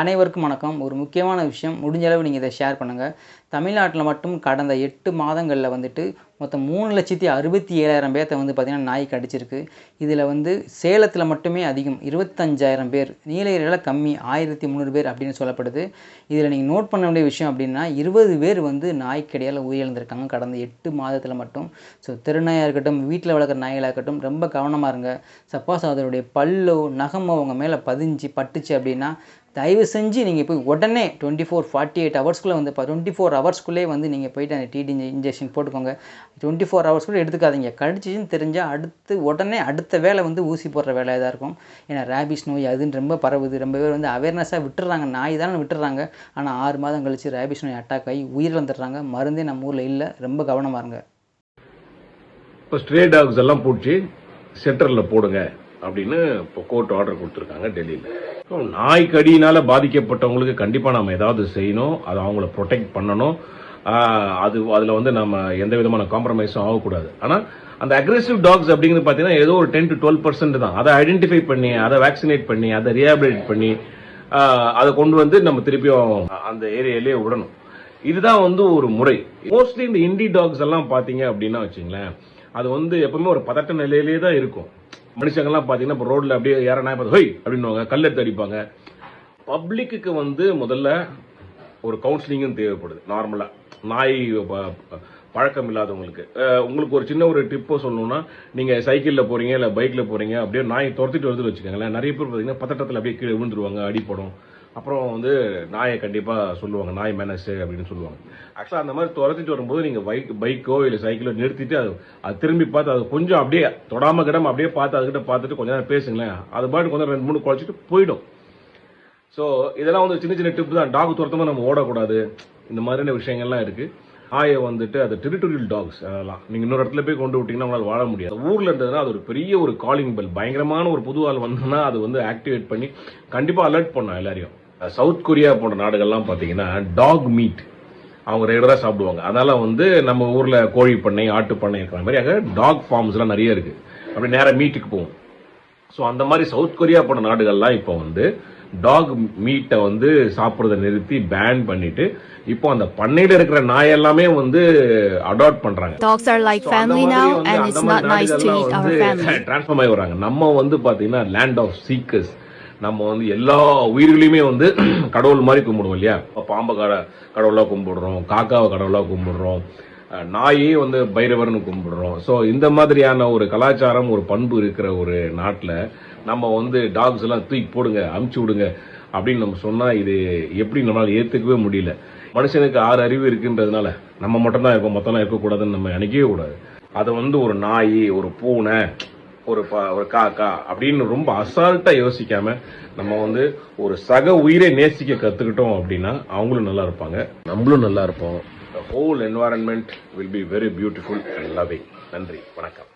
அனைவருக்கும் வணக்கம். ஒரு முக்கியமான விஷயம் முடிஞ்ச அளவு நீங்கள் இதை ஷேர் பண்ணுங்கள் தமிழ்நாட்டில் மட்டும் கடந்த எட்டு மாதங்களில் வந்துட்டு மொத்தம் மூணு லட்சத்தி அறுபத்தி ஏழாயிரம் பேர்த்த வந்து பார்த்திங்கன்னா நாய் கடிச்சிருக்கு. இதில் வந்து சேலத்தில் மட்டுமே அதிகம் இருபத்தஞ்சாயிரம் பேர் நீலகிரியில் கம்மி ஆயிரத்தி முந்நூறு பேர் அப்படின்னு சொல்லப்படுது. இதில் நீங்கள் நோட் பண்ண வேண்டிய விஷயம் அப்படின்னா இருபது பேர் வந்து நாய்க்கடியால் உயிரிழந்திருக்காங்க கடந்த எட்டு மாதத்தில் மட்டும். ஸோ திருநாயாக இருக்கட்டும் வீட்டில் வளர்க்குற நாய்களாக இருக்கட்டும் ரொம்ப கவனமாக இருங்க. சப்போஸ் அதனுடைய பல்லோ நகமோ அவங்க மேலே பதிஞ்சு பட்டுச்சு அப்படின்னா தயவு செஞ்சு நீங்கள் போய் உடனே டுவெண்ட்டி ஃபோர் ஃபார்ட்டி எயிட் ஹவர்ஸ்க்குள்ளே வந்து இப்போ டுவெண்ட்டி ஃபோர் ஹவர்ஸ்க்குள்ளே வந்து நீங்கள் போயிட்டு அந்த டிடி இன்ஜெக்ஷன் போட்டுக்கோங்க. டுவெண்ட்டி ஃபோர் ஹவர்ஸ்க்குள்ளே எடுத்துக்காதீங்க. கடிச்சிச்சுன்னு தெரிஞ்சால் அடுத்து உடனே அடுத்த வேலை வந்து ஊசி போடுற வேலையாக தான் இருக்கும். ஏன்னா ரேபிஸ் நோய் அதுன்னு ரொம்ப பரவுது. ரொம்ப பேர் வந்து அவேர்னஸாக விட்டுறாங்க. நாய் தானே விட்டுறாங்க. ஆனால் ஆறு மாதம் கழிச்சு ரேபிஸ் நோய் அட்டாக் ஆகி உயிரிழந்துடுறாங்க. மருந்தே நம்ம ஊரில் இல்லை. ரொம்ப கவனமாக இருங்க. இப்போ ஸ்ட்ரே டாக்ஸ் எல்லாம் பிடிச்சி சென்டரில் போடுங்க. அப்படின்னு இப்போ கோர்ட் ஆர்டர் கொடுத்துருக்காங்க டெல்லியில். ஸோ நாய் கடியினால் பாதிக்கப்பட்டவங்களுக்கு கண்டிப்பாக நம்ம ஏதாவது செய்யணும். அதை அவங்கள ப்ரொடெக்ட் பண்ணணும். அது அதில் வந்து நம்ம எந்த விதமான காம்ப்ரமைஸும் ஆகக்கூடாது. ஆனால் அந்த அக்ரெசிவ் டாக்ஸ் அப்படிங்கிறது பார்த்தீங்கன்னா ஏதோ ஒரு டென் டு டுவெல் பர்சன்ட் தான். அதை ஐடென்டிஃபை பண்ணி அதை வேக்சினேட் பண்ணி அதை ரியாபிலேட் பண்ணி அதை கொண்டு வந்து நம்ம திருப்பியும் அந்த ஏரியாலேயே விடணும். இதுதான் வந்து ஒரு முறை. மோஸ்ட்லி இந்த இண்டி டாக்ஸ் எல்லாம் பார்த்தீங்க அப்படின்னா வச்சுங்களேன் அது வந்து எப்பவுமே ஒரு பதட்ட நிலையிலே தான் இருக்கும். மனுஷங்கெல்லாம் பார்த்தீங்கன்னா இப்போ ரோட்ல அப்படியே யார நாய் பார்த்து ஹொய் அப்படின்னுவாங்க கல்லெடுத்து அடிப்பாங்க. பப்ளிக்கு வந்து முதல்ல ஒரு கவுன்சிலிங்கும் தேவைப்படுது நார்மலாக நாய் ப- பழக்கம் இல்லாதவங்களுக்கு. உங்களுக்கு ஒரு சின்ன ஒரு டிப்போ சொல்லணும்னா நீங்கள் சைக்கிளில் போகிறீங்க இல்லை பைக்கில் போறீங்க அப்படியே நாய் துரத்திட்டு வருது வச்சுக்கோங்களேன். நிறைய பேர் பார்த்தீங்கன்னா பத்தட்டத்தில் அப்படியே கீழே விழுந்துருவாங்க அடிப்படும் அப்புறம் வந்து நாயை கண்டிப்பாக சொல்லுவாங்க நாய் மேனஸ் அப்படின்னு சொல்லுவாங்க. ஆக்சுவலாக அந்த மாதிரி துரத்திட்டு வரும்போது நீங்கள் பைக் பைக்கோ இல்லை சைக்கிளோ நிறுத்திட்டு அது அது திரும்பி பார்த்து அது கொஞ்சம் அப்படியே தொடாம கிடாம அப்படியே பார்த்து அதுக்கிட்ட பார்த்துட்டு கொஞ்சம் நேரம் பேசுங்களேன். அது பாட்டு கொஞ்சம் ரெண்டு மூணு குழச்சிட்டு போயிடும். ஸோ இதெல்லாம் வந்து சின்ன சின்ன டிப் தான். டாக் துரத்தமாக நம்ம ஓடக்கூடாது. இந்த மாதிரியான விஷயங்கள்லாம் இருக்குது ஆயை வந்துட்டு அது டெரிட்டோரியல் டாக்ஸ் அதெல்லாம். நீங்கள் இன்னொரு இடத்துல போய் கொண்டு விட்டிங்கன்னா உங்களால வாழ முடியாது. ஊரில் இருந்ததுன்னா அது ஒரு பெரிய ஒரு காலிங் பெல் பயங்கரமான ஒரு புது ஆள் வந்தோன்னா அது வந்து ஆக்டிவேட் பண்ணி கண்டிப்பாக அலர்ட் பண்ணும் எல்லாரையும். சவுத் கொரியா போன்ற நாடுகள்லாம் பாத்தீங்கன்னா டாக் மீட் அவங்க ரெகுலரா சாப்பிடுவாங்க. அதனால வந்து நம்ம ஊர்ல கோழி பண்ணை ஆட்டு பண்ணை இருக்கிற மாதிரி அங்க டாக் ஃபார்ம்ஸ் எல்லாம் நிறைய இருக்கு. அப்படி நேரா மீட்டுக்கு போகும் ஸோ அந்த மாதிரி சவுத் கொரியா போன நாடுகள்லாம் இப்போ வந்து டாக் மீட்டை வந்து சாப்பிட்றத நிறுத்தி பேன் பண்ணிட்டு இப்போ அந்த பண்ணையில இருக்கிற நாய் எல்லாமே வந்து அடாப்ட் பண்றாங்க. Dogs are like family now, and it's not nice to eat our family. Transform ஆகி வராங்க நம்ம வந்து பாத்தீங்கன்னா லேண்ட் ஆஃப் சீக்கர்ஸ் நம்ம வந்து எல்லா உயிர்களையுமே வந்து கடவுள் மாதிரி கும்பிடுவோம் இல்லையா? பாம்பை கட கடவுளாக கும்பிடுறோம் காக்காவை கடவுளாக கும்பிடுறோம் நாயே வந்து பைரவர்னு கும்பிடுறோம். ஸோ இந்த மாதிரியான ஒரு கலாச்சாரம் ஒரு பண்பு இருக்கிற ஒரு நாட்டில் நம்ம வந்து டாக்ஸ் எல்லாம் தூக்கி போடுங்க அமுச்சு விடுங்க அப்படின்னு நம்ம சொன்னால் இது எப்படி நம்மளால் ஏற்றுக்கவே முடியல. மனுஷனுக்கு ஆறு அறிவு இருக்குன்றதுனால நம்ம மட்டும்தான் இருக்கோம் மொத்தம்லாம் இருக்கக்கூடாதுன்னு நம்ம நினைக்கவே கூடாது. அதை வந்து ஒரு நாய் ஒரு பூனை ஒரு ஒரு காக்கா அப்படின்னு ரொம்ப அசால்ட்டா யோசிக்காம நம்ம வந்து ஒரு சக உயிரை நேசிக்க கத்துக்கிட்டோம் அப்படின்னா அவங்களும் நல்லா இருப்பாங்க. நம்மளும் நல்லா இருப்போம். Whole environment will be very beautiful and loving நன்றி. வணக்கம்.